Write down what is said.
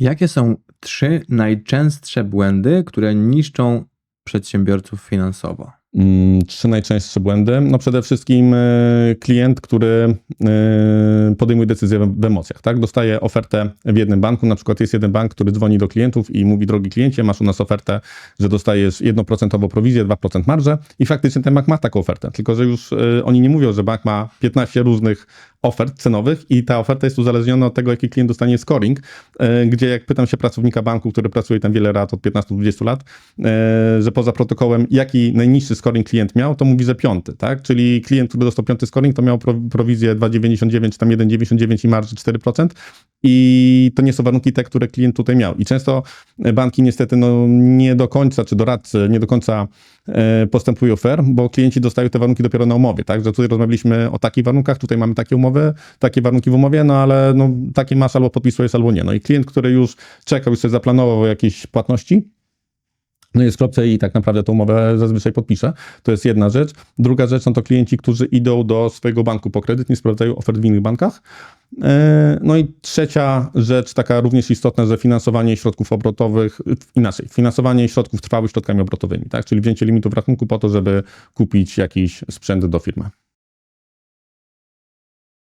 Jakie są trzy najczęstsze błędy, które niszczą przedsiębiorców finansowo? Mm, Trzy najczęstsze błędy. No przede wszystkim e, klient, który e, podejmuje decyzję w- emocjach. Tak? Dostaje ofertę w jednym banku. Na przykład jest jeden bank, który dzwoni do klientów i mówi: Drogi kliencie, masz u nas ofertę, że dostajesz 1% prowizję, 2% marżę. I faktycznie ten bank ma taką ofertę. Tylko, że już e, oni nie mówią, że bank ma 15 różnych ofert cenowych i ta oferta jest uzależniona od tego, jaki klient dostanie scoring, e, gdzie jak pytam się pracownika banku, który pracuje tam wiele lat, od 15-20 lat, e, że poza protokołem, jaki najniższy scoring klient miał, to mówi, że piąty, tak? Czyli klient, który dostał piąty scoring, to miał pro, prowizję 2,99 czy tam 1,99 i marży 4%. I to nie są warunki te, które klient tutaj miał. I często banki niestety no, nie do końca, czy doradcy nie do końca e, postępują fair, bo klienci dostają te warunki dopiero na umowie, tak? Że tutaj rozmawialiśmy o takich warunkach, tutaj mamy takie umowy, takie warunki w umowie, no ale no, takie masz albo podpisujesz, albo nie. No i klient, który już czekał, już sobie zaplanował jakieś płatności, no jest w kropce i tak naprawdę tą umowę zazwyczaj podpisze. To jest jedna rzecz. Druga rzecz, no to klienci, którzy idą do swojego banku po kredyt, nie sprawdzają ofert w innych bankach. E, No i trzecia rzecz, taka również istotna, że finansowanie środków obrotowych, inaczej, finansowanie środków trwałych środkami obrotowymi, tak? czyli wzięcie limitu w rachunku po to, żeby kupić jakiś sprzęt do firmy.